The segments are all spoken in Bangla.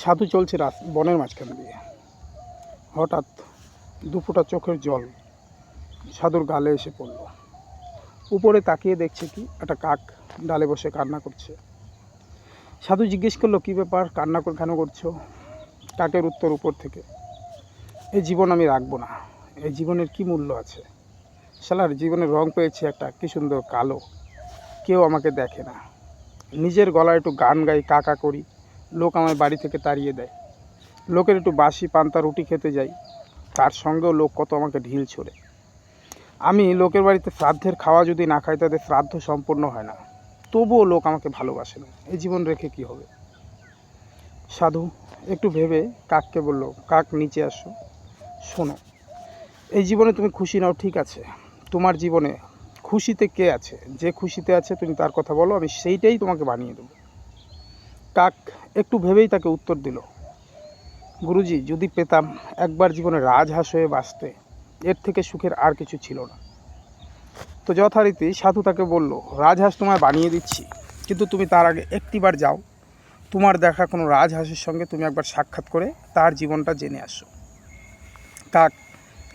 সাধু চলছে রাস, বনের মাঝখান দিয়ে। হঠাৎ দুফোঁটা চোখের জল সাধুর গালে এসে পড়ল। উপরে তাকিয়ে দেখছে কি, একটা কাক ডালে বসে কান্না করছে। সাধু জিজ্ঞেস করল, কী ব্যাপার? কান্না করে, কেন করছ? কাকের উত্তর উপর থেকে এই জীবন আমি রাখব না। এই জীবনের কি মূল্য আছে? শালার জীবনের রং পেয়েছে একটা, কি সুন্দর কালো। কেউ আমাকে দেখে না। নিজের গলায় একটু গান গাই, কাকা করি। লোক আমার বাড়ি থেকে তাড়িয়ে দেয়। লোকের একটু বাসি পান্তা রুটি খেতে যাই, তার সঙ্গেও লোক কত আমাকে ঢিল ছোড়ে। আমি লোকের বাড়িতে শ্রাদ্ধের খাওয়া যদি না খাই তাদের শ্রাদ্ধ সম্পূর্ণ হয় না। তবুও লোক আমাকে ভালোবাসে না। এই জীবন রেখে কি হবে? সাধু, একটু ভেবে কাককে বলল, কাক, নিচে আসো। শোনো, এই জীবনে তুমি খুশি নাও, ঠিক আছে। তোমার জীবনে খুশিতে কে আছে? যে খুশিতে আছে, তুমি তার কথা বলো, আমি সেইটাই তোমাকে বানিয়ে দেবো। কাক একটু ভেবেই তাকে উত্তর দিল, গুরুজি, যদি পেতাম, একবার জীবনে রাজহাঁস হয়ে বাঁচতে, এর থেকে সুখের আর কিছু ছিল না। তো যথারীতি সাধু তাকে বলল, রাজহাঁস তোমায় বানিয়ে দিচ্ছি, কিন্তু তুমি তার আগে একটিবার যাও। তোমার দেখা কোনো রাজহাঁসের সঙ্গে তুমি একবার সাক্ষাৎ করে তার জীবনটা জেনে আসো। কাক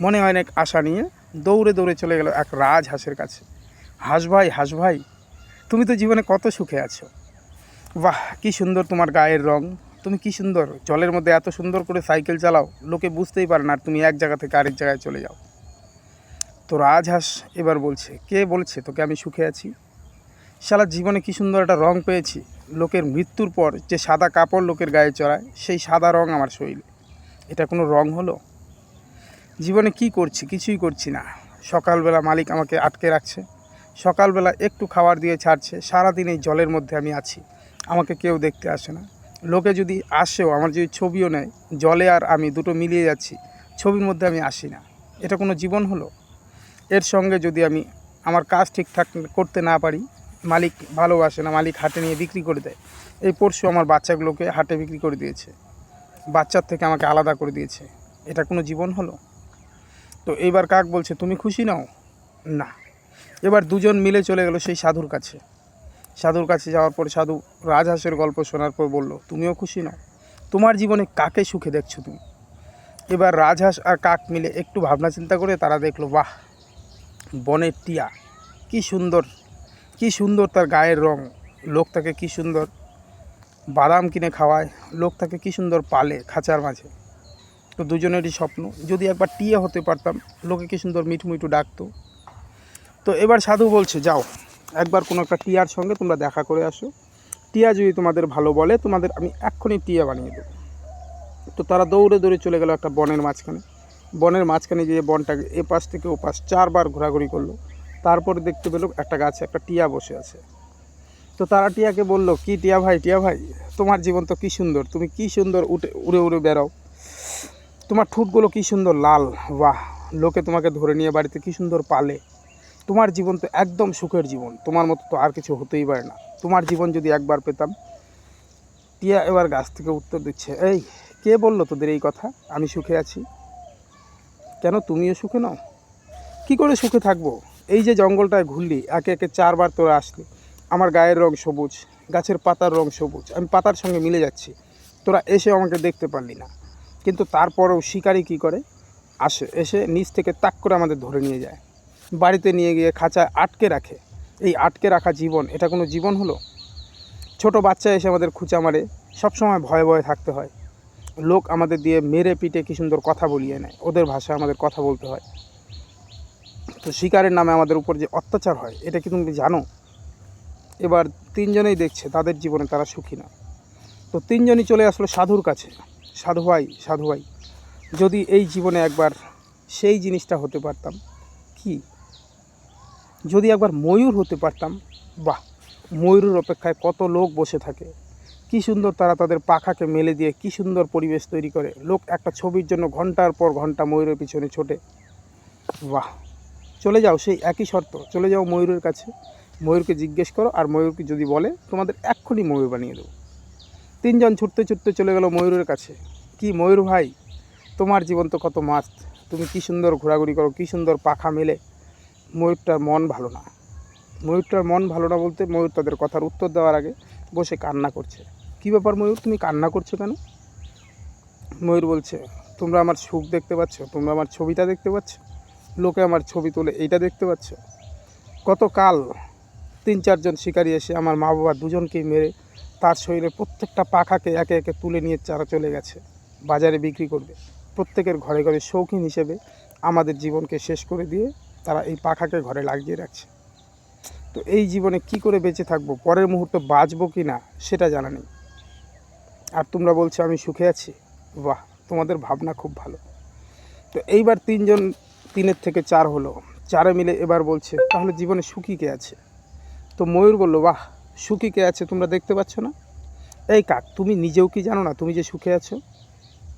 মনে হয় অনেক আশা নিয়ে দৌড়ে দৌড়ে চলে গেল এক রাজহাঁসের কাছে। হাঁস ভাই হাঁস ভাই, তুমি তো জীবনে কত সুখে আছো? বাহ, কি সুন্দর তোমার গায়ের রং। তুমি কি সুন্দর? জলের মধ্যে এত সুন্দর করে সাইকেল চালাও, লোকে বুঝতেই পারে না আর তুমি এক জায়গা থেকে আরেক জায়গায় চলে যাও। তো রাজহাঁস এবার বলছে, কে বলছে? তোকে আমি সুখে আছি। সারা জীবনে কি সুন্দর একটা রং পেয়েছি। লোকের মৃত্যুর পর যে সাদা কাপড় লোকের গায়ে চড়ায়, সেই সাদা রং আমার শরীরে। এটা কোনো রং হলো? জীবনে কি করছি? কিছুই করছি না। সকালবেলা মালিক আমাকে আটকে রাখছে। সকালবেলা একটু খাবার দিয়ে ছাড়ছে। সারাদিন এই জলের মধ্যে আমি আছি। আমাকে কেউ দেখতে আসে না। লোকে যদি আসেও, আমার যদি ছবিও নেয়, জলে আর আমি দুটো মিলিয়ে যাচ্ছি, ছবির মধ্যে আমি আসি না। এটা কোনো জীবন হলো? এর সঙ্গে যদি আমি আমার কাজ ঠিকঠাক করতে না পারি, মালিক ভালোবাসে না, মালিক হাটে নিয়ে বিক্রি করে দেয়, এই পরশু আমার বাচ্চাগুলোকে হাটে বিক্রি করে দিয়েছে। বাচ্চার থেকে আমাকে আলাদা করে দিয়েছে। এটা কোনো জীবন হলো? তো এইবার কাক বলছে, তুমি খুশি নাও? না। এবার দুজন মিলে চলে গেল সেই সাধুর কাছে। সাধুর কাছে যাওয়ার পর সাধু রাজহাঁসের গল্প শোনার পর বলল, তুমিও খুশি নাও। তোমার জীবনে কাকে সুখে দেখছ তুমি? এবার রাজহাঁস আর কাক মিলে একটু ভাবনা চিন্তা করে তারা দেখল, বাহ, বনের টিয়া, কি সুন্দর কি সুন্দর তার গায়ের রং। লোক তাকে কি সুন্দর বাদাম কিনে খাওয়ায়, লোক তাকে কি সুন্দর পালে খাঁচার মাঝে। তো দুজনেরই স্বপ্ন, যদি একবার টিয়া হতে পারতাম, লোকে কি সুন্দর মিঠু মিঠু ডাকতো? তো এবার সাধু বলছে, যাও একবার কোনো একটা টিয়ার সঙ্গে তোমরা দেখা করে আসো। টিয়া যদি তোমাদের ভালো বলে, তোমাদের আমি এক্ষুনি টিয়া বানিয়ে দেবো। তো তারা দৌড়ে দৌড়ে চলে গেল একটা বনের মাঝখানে। বনের মাঝখানে গিয়ে বনটাকে এ পাশ থেকে ও পাশ চারবার ঘোরাঘুরি করল। তারপরে দেখতে পেল একটা গাছে একটা টিয়া বসে আছে। তো তারা টিয়াকে বলল, কি টিয়া ভাই টিয়া ভাই, তোমার জীবন তো কী সুন্দর। তুমি কি সুন্দর উঠে, উড়ে উড়ে বেরাও তোমার ঠোঁটগুলো কি সুন্দর লাল। বাহ, লোকে তোমাকে ধরে নিয়ে বাড়িতে কি সুন্দর পালে। তোমার জীবন তো একদম সুখের জীবন, তোমার মতো তো আর কিছু হতেই পারে না। তোমার জীবন যদি একবার পেতাম, টিয়া এবার গাছ থেকে উত্তর দিচ্ছে, এই, কে বলল তোদের এই কথা? আমি সুখে আছি। কেন তুমিও সুখে নাও? কি করে সুখে থাকব? এই যে জঙ্গলটায় ঘুরলি, একে একে চারবার তোরা আসলি। আমার গায়ের রং সবুজ, গাছের পাতার রং সবুজ, আমি পাতার সঙ্গে মিলে যাচ্ছি। তোরা এসে আমাকে দেখতে পারলি না। কিন্তু তারপরেও শিকারি কি করে? আসে, এসে নিচ থেকে তাক করে আমাদের ধরে নিয়ে যায়। বাড়িতে নিয়ে গিয়ে খাঁচায় আটকে রাখে। এই আটকে রাখা জীবন, এটা কোনো জীবন হলো? ছোট বাচ্চা এসে আমাদের খুঁচা মারে, সবসময় ভয়ে ভয়ে থাকতে হয়। লোক আমাদের দিয়ে মেরে পিটে কি সুন্দর কথা বলিয়ে নেয়, ওদের ভাষায় আমাদের কথা বলতে হয়। তো শিকারের নামে আমাদের উপর যে অত্যাচার হয়, এটা কি তুমি জানো? এবার তিনজনেই দেখছে, তাদের জীবনে তারা সুখী না। তো তিনজনই চলে আসলো সাধুর কাছে। সাধু ভাই সাধু ভাই, যদি এই জীবনে একবার সেই জিনিসটা হতে পারতাম, কি? যদি একবার ময়ূর হতে পারতাম, বাহ, ময়ূরের অপেক্ষায় কত লোক বসে থাকে। কি সুন্দর তারা তাদের পাখাকে মেলে দিয়ে কি সুন্দর পরিবেশ তৈরি করে। লোক একটা ছবির জন্য ঘণ্টার পর ঘণ্টা ময়ূরের পিছনে ছোটে। বাহ, চলে যাও, সেই একই শর্ত, চলে যাও ময়ূরের কাছে। ময়ূরকে জিজ্ঞেস করো, আর ময়ূরকে যদি বলে, তোমাদের এক্ষুনি ময়ূর বানিয়ে দেবো। তিনজন ছুটতে ছুটতে চলে গেল ময়ূরের কাছে। কি ময়ূর ভাই, তোমার জীবন তো কত মাস্ত। তুমি কি সুন্দর ঘোরাঘুরি করো, কি সুন্দর পাখা মেলে। ময়ূরটার মন ভালো না। ময়ূরটার মন ভালো না বলতে ময়ূর তাদের কথার উত্তর দেওয়ার আগে বসে কান্না করছে। কি ব্যাপার ময়ূর? তুমি কান্না করছ কেন? ময়ূর বলছে, তোমরা আমার সুখ দেখতে পাচ্ছ? তোমরা আমার ছবিটা দেখতে পাচ্ছ? লোকে আমার ছবি তোলে এইটা দেখতে পাচ্ছ? গতকাল তিন চারজন শিকারী এসে আমার মা বাবা দুজনকেই মেরে তার শরীরে প্রত্যেকটা পাখাকে একে একে তুলে নিয়ে চারা চলে গেছে, বাজারে বিক্রি করবে। প্রত্যেকের ঘরে ঘরে শৌখিন হিসেবে আমাদের জীবনকে শেষ করে দিয়ে তারা এই পাখাকে ঘরে লাগিয়ে রাখছে। তো এই জীবনে কি করে বেঁচে থাকব? পরের মুহূর্তে বাঁচবো কি না, সেটা জানা নেই। আর তোমরা বলছো আমি সুখে আছি? বাহ, তোমাদের ভাবনা খুব ভালো। তো এইবার তিনজন, তিনের থেকে চার হলো। চারে মিলে এবার বলছে, তাহলে জীবনে সুখী কে আছে? তো ময়ূর বলল, বাহ, সুখী কে আছে তোমরা দেখতে পাচ্ছ না? এই কাক, তুমি নিজেও কি জানো না তুমি যে সুখে আছো?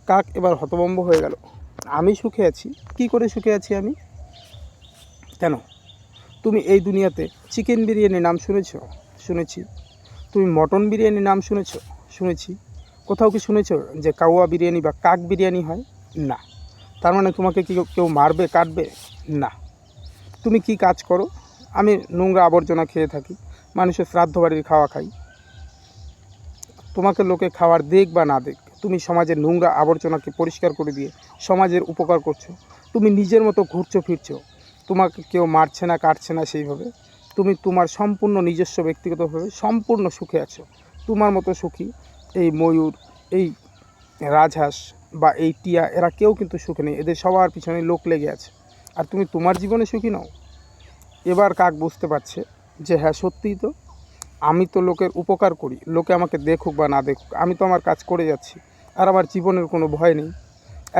কাক এবার হতভম্ব হয়ে গেল, আমি সুখে আছি? কি করে সুখে আছি আমি? কেন? তুমি এই দুনিয়াতে চিকেন বিরিয়ানির নাম শুনেছ? শুনেছি। তুমি মটন বিরিয়ানির নাম শুনেছ? শুনেছি। কোথাও কি শুনেছ যে কাউয়া বিরিয়ানি বা কাক বিরিয়ানি হয়? না। তার মানে তোমাকে কি কেউ মারবে, কাটবে? না। তুমি কি কাজ করো? আমি নোংরা আবর্জনা খেয়ে থাকি, মানুষের শ্রাদ্ধ বাড়ির খাওয়া খাই। তোমাকে লোকে খাওয়ার দেখ বা না দেখ তুমি সমাজের নোংরা আবর্জনাকে পরিষ্কার করে দিয়ে সমাজের উপকার করছ। তুমি নিজের মতো ঘুরছো ফিরছো তোমাকে কেউ মারছে না, কাটছে না সেইভাবে। তুমি তোমার সম্পূর্ণ নিজস্ব ব্যক্তিগতভাবে সম্পূর্ণ সুখে আছো। তোমার মতো সুখী এই ময়ূর, এই রাজহাঁস বা এই টিয়া, এরা কেউ কিন্তু সুখে নেই। এদের সবার পিছনে লোক লেগে আছে। আর তুমি তোমার জীবনে সুখী নও। এবার কাক বুঝতে পারছে যে হ্যাঁ সত্যিই তো। আমি তো লোকের উপকার করি। লোকে আমাকে দেখুক বা না দেখুক, আমি তো আমার কাজ করে যাচ্ছি। আর আমার জীবনের কোনো ভয় নেই।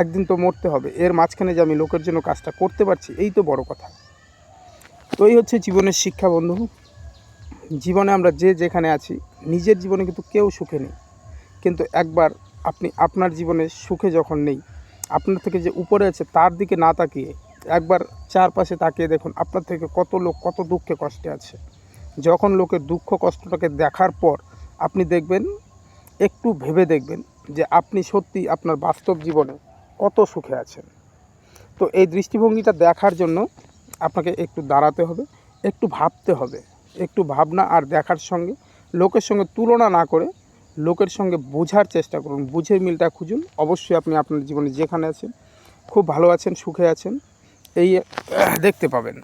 একদিন তো মরতে হবে। এর মাঝখানে যে আমি লোকের জন্য কাজটা করতে পারছি, এই তো বড় কথা। তো এই হচ্ছে জীবনের শিক্ষা বন্ধু। জীবনে আমরা যে যেখানে আছি, নিজের জীবনে কিন্তু কেউ সুখে নেই। কিন্তু একবার আপনি আপনার জীবনে সুখে যখন নেই, আপনার থেকে যে উপরে আছে তার দিকে না তাকিয়ে একবার চারপাশে তাকিয়ে দেখুন, আপনার থেকে কত লোক কত দুঃখে কষ্টে আছে। যখন লোকের দুঃখ কষ্টটাকে দেখার পর আপনি দেখবেন, একটু ভেবে দেখবেন যে আপনি সত্যি আপনার বাস্তব জীবনে কত সুখে আছেন। তো এই দৃষ্টিভঙ্গিটা দেখার জন্য আপনাকে একটু দাঁড়াতে হবে, একটু ভাবতে হবে, একটু ভাবনা আর দেখার সঙ্গে, লোকের সঙ্গে তুলনা না করে লোকের সঙ্গে বোঝার চেষ্টা করুন, বুঝে মিলটা খুঁজুন। অবশ্যই আপনি আপনার জীবনে যেখানে আছেন, খুব ভালো আছেন, সুখে আছেন, এই দেখতে পাবেন।